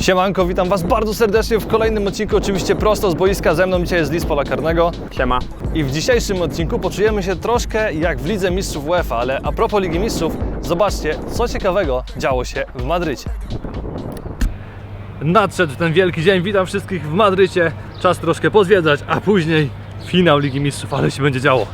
Siemanko, witam Was bardzo serdecznie w kolejnym odcinku, oczywiście prosto z boiska. Ze mną dzisiaj jest Lis Pola Karnego. Siema. I w dzisiejszym odcinku poczujemy się troszkę jak w Lidze Mistrzów UEFA, ale a propos Ligi Mistrzów, zobaczcie, co ciekawego działo się w Madrycie. Nadszedł ten wielki dzień, witam wszystkich w Madrycie. Czas troszkę pozwiedzać, a później finał Ligi Mistrzów, ale się będzie działo.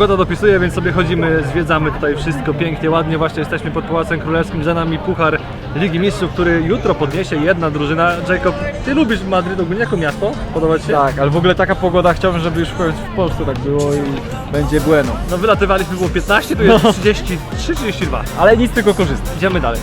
Pogoda dopisuje, więc sobie chodzimy, zwiedzamy tutaj wszystko pięknie, ładnie. Właśnie jesteśmy pod Pałacem Królewskim, za nami Puchar Ligi Mistrzów, który jutro podniesie jedna drużyna. Jacob, ty lubisz Madryt ogólnie jako miasto? Podoba ci się? Tak, ale w ogóle taka pogoda chciałbym, żeby już w końcu w Polsce tak było i będzie bueno. No wylatywaliśmy, było 15, tu jest 33, 32. Ale nic tylko korzystać. Idziemy dalej.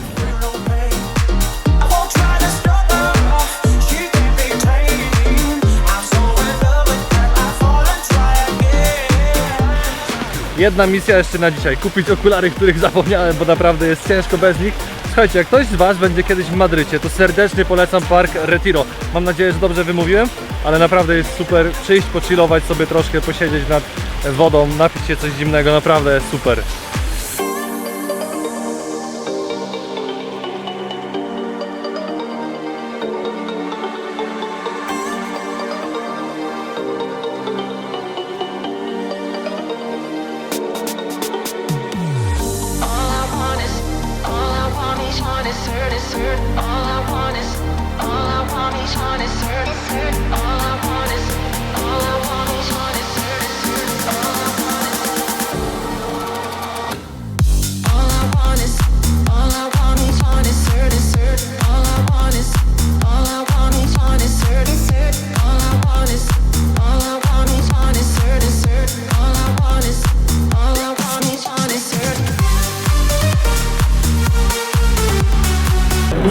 Jedna misja jeszcze na dzisiaj, kupić okulary, których zapomniałem, bo naprawdę jest ciężko bez nich. Słuchajcie, jak ktoś z Was będzie kiedyś w Madrycie, to serdecznie polecam Park Retiro. Mam nadzieję, że dobrze wymówiłem, ale naprawdę jest super przyjść, pochillować sobie troszkę, posiedzieć nad wodą, napić się coś zimnego, naprawdę jest super.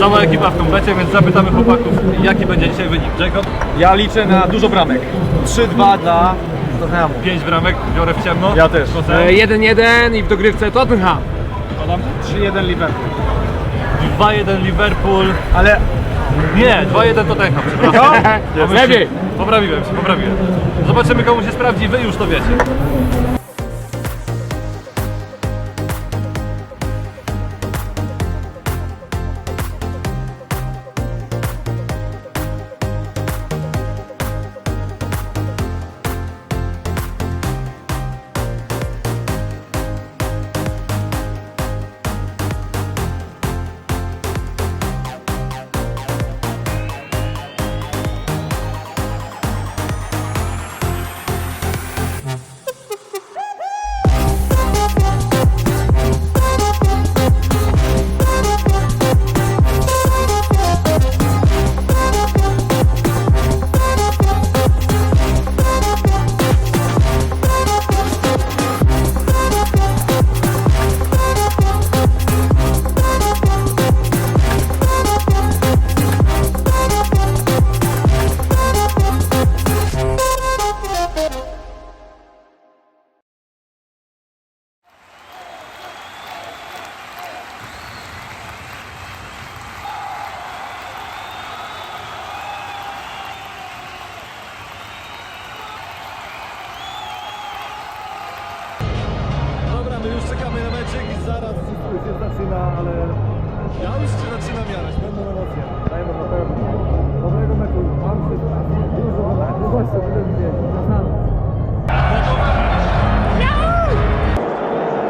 Cała ekipa w komplecie, więc zapytamy chłopaków, jaki będzie dzisiaj wynik. Jacob, Ja liczę na dużo bramek. 3-2 dla Tottenhamu. 5 bramek, biorę w ciemno. Ja też. Kosem, 1-1 i w dogrywce Tottenham. Adam? 3-1 Liverpool. 2-1 Liverpool. Ale Nie, 2-1 Tottenham, przepraszam. Lepiej. Poprawiłem się, poprawiłem. Zobaczymy komu się sprawdzi, wy już to wiecie. Ja już się zaczynam jarać, będą emocje. Dajmy na pewno. Dobrego meczu. Mam wszystko. Dużo. Tak, no właśnie, będę widzieć. Znam.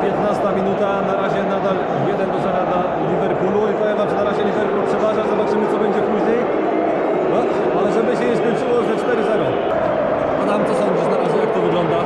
15 minuta, na razie nadal 1 do 0 dla Liverpoolu i powiem wam, że na razie Liverpool przeważa, zobaczymy co będzie później. No, ale żeby się nie skończyło, że 4-0. A nam co sądzisz na razie, jak to wygląda?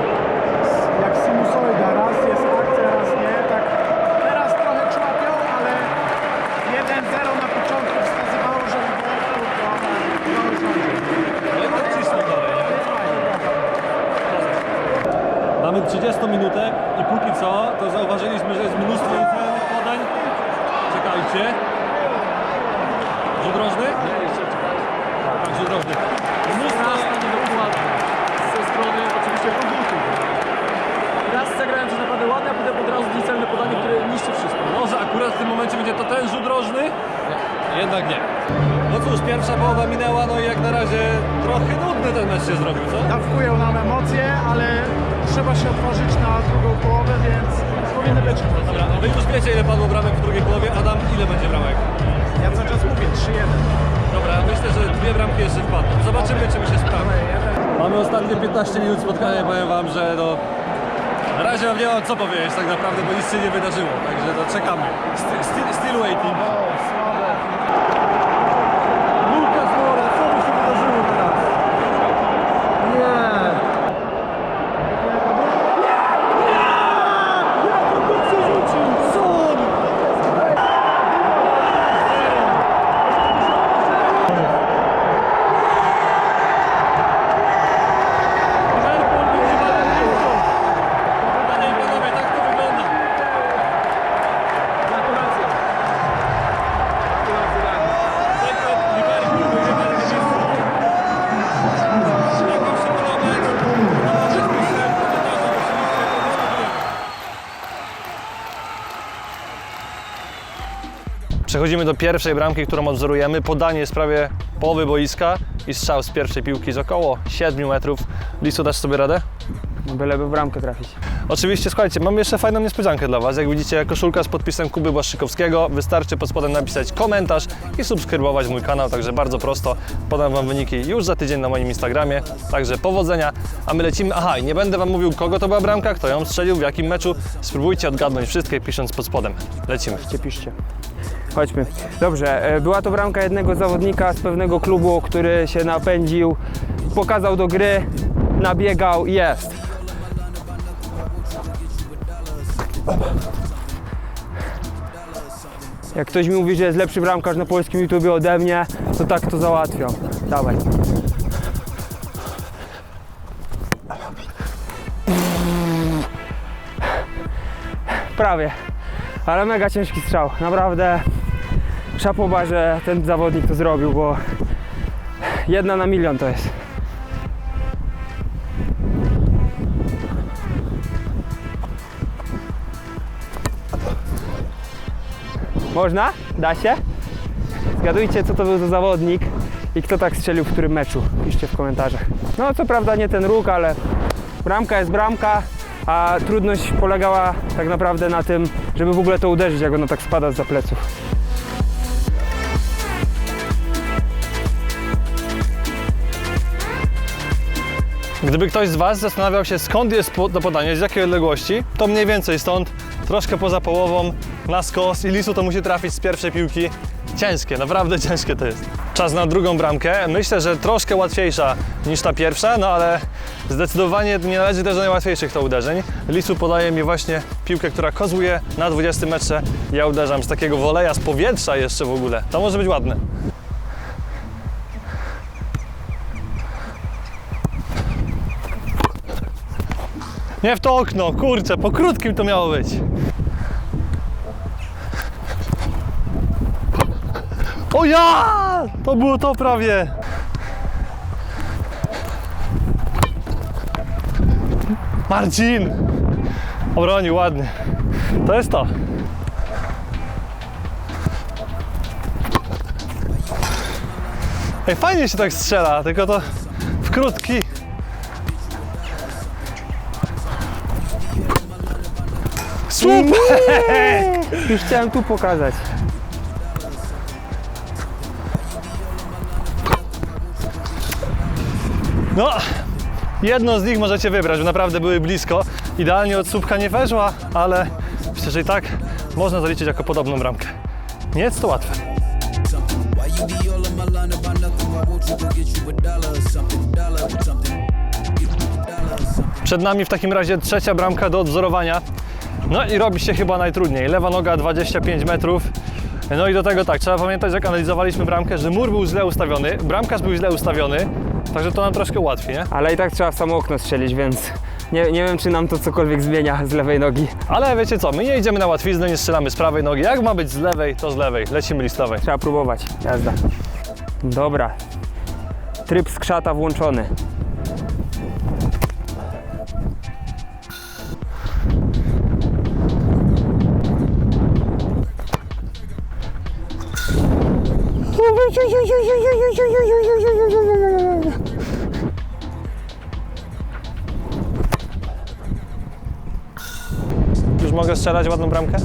Rożny. Mnóstwo... Ze strony oczywiście produktów. Raz zagrałem coś naprawdę ładnie, a potem od razu niecelne podanie, które niszczy wszystko. Może akurat w tym momencie będzie to ten rzut rożny? Jednak nie. No cóż, pierwsza połowa minęła, no i jak na razie trochę nudny ten mecz się zrobił, co? Wpływał nam emocje, ale trzeba się otworzyć na drugą połowę, więc być. Dobra, wy już wiecie ile padło bramek w drugiej połowie. Adam, ile będzie bramek? Ja cały czas mówię 3-1. Dobra, myślę, że dwie bramki jeszcze wpadną. Zobaczymy, czy mi się sprawdzi. Mamy ostatnie 15 minut spotkania, powiem wam, że no... Na razie wam nie mam co powiedzieć tak naprawdę, bo nic się nie wydarzyło. Także no czekamy. Still, still waiting. Przechodzimy do pierwszej bramki, którą odwzorujemy. Podanie z prawie połowy boiska i strzał z pierwszej piłki z około 7 metrów. Lisu, dasz sobie radę? Byleby w bramkę trafić. Oczywiście, słuchajcie, mam jeszcze fajną niespodziankę dla Was. Jak widzicie, koszulka z podpisem Kuby Błaszczykowskiego. Wystarczy pod spodem napisać komentarz i subskrybować mój kanał, także bardzo prosto. Podam Wam wyniki już za tydzień na moim Instagramie. Także powodzenia, a my lecimy. Aha, i nie będę Wam mówił, kogo to była bramka, kto ją strzelił, w jakim meczu. Spróbujcie odgadnąć wszystkie, pisząc pod spodem. Lecimy. Piszcie, piszcie. Chodźmy. Dobrze, e, była to bramka jednego zawodnika z pewnego klubu, który się napędził, pokazał do gry, nabiegał i jest. Jak ktoś mi mówi, że jest lepszy bramkarz na polskim YouTubie ode mnie, to tak to załatwiam. Dawaj. Prawie. Ale mega ciężki strzał. Naprawdę szapoba, że ten zawodnik to zrobił, bo jedna na milion to jest. Można? Da się? Zgadujcie, co to był za zawodnik i kto tak strzelił w którym meczu. Piszcie w komentarzach. No, co prawda nie ten róg, ale bramka jest bramka, a trudność polegała tak naprawdę na tym, żeby w ogóle to uderzyć, jak ono tak spada za pleców. Gdyby ktoś z Was zastanawiał się, skąd jest to podanie, z jakiej odległości, to mniej więcej stąd, troszkę poza połową, na skos i Lisu to musi trafić z pierwszej piłki. Ciężkie, naprawdę ciężkie to jest. Czas na drugą bramkę. Myślę, że troszkę łatwiejsza niż ta pierwsza, no ale zdecydowanie nie należy też do najłatwiejszych to uderzeń. Lisu podaje mi właśnie piłkę, która kozłuje na 20 metrze. Ja uderzam z takiego woleja, z powietrza jeszcze w ogóle. To może być ładne. Nie w to okno, kurczę, po krótkim to miało być. O ja! To było to prawie. Marcin! Obronił ładnie. To jest to. Ej, fajnie się tak strzela, tylko to w krótki. Super! Już chciałem tu pokazać. No, jedno z nich możecie wybrać, bo naprawdę były blisko. Idealnie od słupka nie weszła, ale myślę, że i tak można zaliczyć jako podobną bramkę. Nie jest to łatwe. Przed nami w takim razie trzecia bramka do odwzorowania. No i robi się chyba najtrudniej. Lewa noga 25 metrów. No i do tego tak, trzeba pamiętać jak analizowaliśmy bramkę, że mur był źle ustawiony, bramkarz był źle ustawiony, także to nam troszkę łatwiej, nie? Ale i tak trzeba w samo okno strzelić, więc Nie, nie wiem, czy nam to cokolwiek zmienia z lewej nogi. Ale wiecie co, my nie idziemy na łatwiznę, nie strzelamy z prawej nogi. Jak ma być z lewej, to z lewej. Lecimy listowej. Trzeba próbować. Jazda. Dobra. Tryb skrzata włączony. Już mogę strzelać ładną bramkę?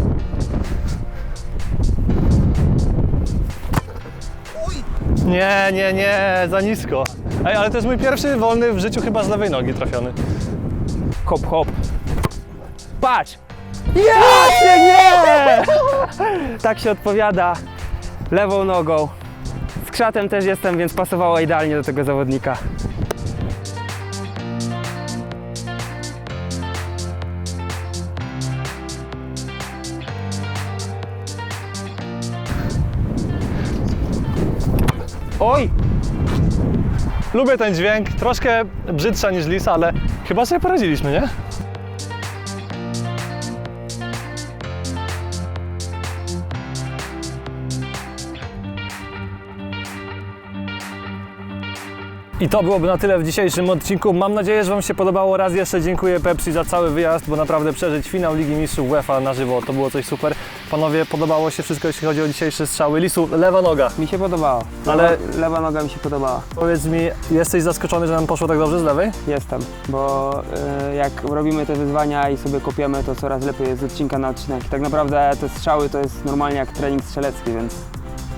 Nie, nie, nie, za nisko. Ej, ale to jest mój pierwszy wolny w życiu chyba z lewej nogi trafiony. Hop, hop. Patrz! Ja nie! Tak się odpowiada lewą nogą. Krzatem też jestem, więc pasowało idealnie do tego zawodnika. Oj! Lubię ten dźwięk, troszkę brzydsza niż lisa, ale chyba sobie poradziliśmy, nie? I to byłoby na tyle w dzisiejszym odcinku. Mam nadzieję, że Wam się podobało. Raz jeszcze dziękuję Pepsi za cały wyjazd, bo naprawdę przeżyć finał Ligi Mistrzów UEFA na żywo to było coś super. Panowie, podobało się wszystko, jeśli chodzi o dzisiejsze strzały. Lisu, lewa noga. Mi się podobało. Ale- Ale lewa noga mi się podobała. Powiedz mi, jesteś zaskoczony, że nam poszło tak dobrze z lewej? Jestem, bo y, jak robimy te wyzwania i sobie kopiemy, to coraz lepiej jest z odcinka na odcinek. Tak naprawdę te strzały to jest normalnie jak trening strzelecki, więc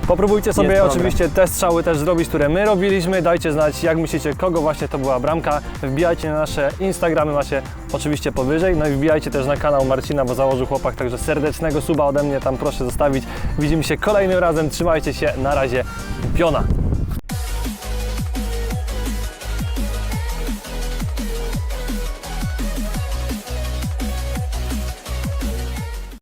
Popróbujcie sobie oczywiście te strzały też zrobić, które my robiliśmy. Dajcie znać, jak myślicie, kogo właśnie to była bramka. Wbijajcie na nasze Instagramy, macie oczywiście powyżej. No i wbijajcie też na kanał Marcina, bo założył chłopak, także serdecznego suba ode mnie tam proszę zostawić. Widzimy się kolejnym razem, trzymajcie się, na razie, piona.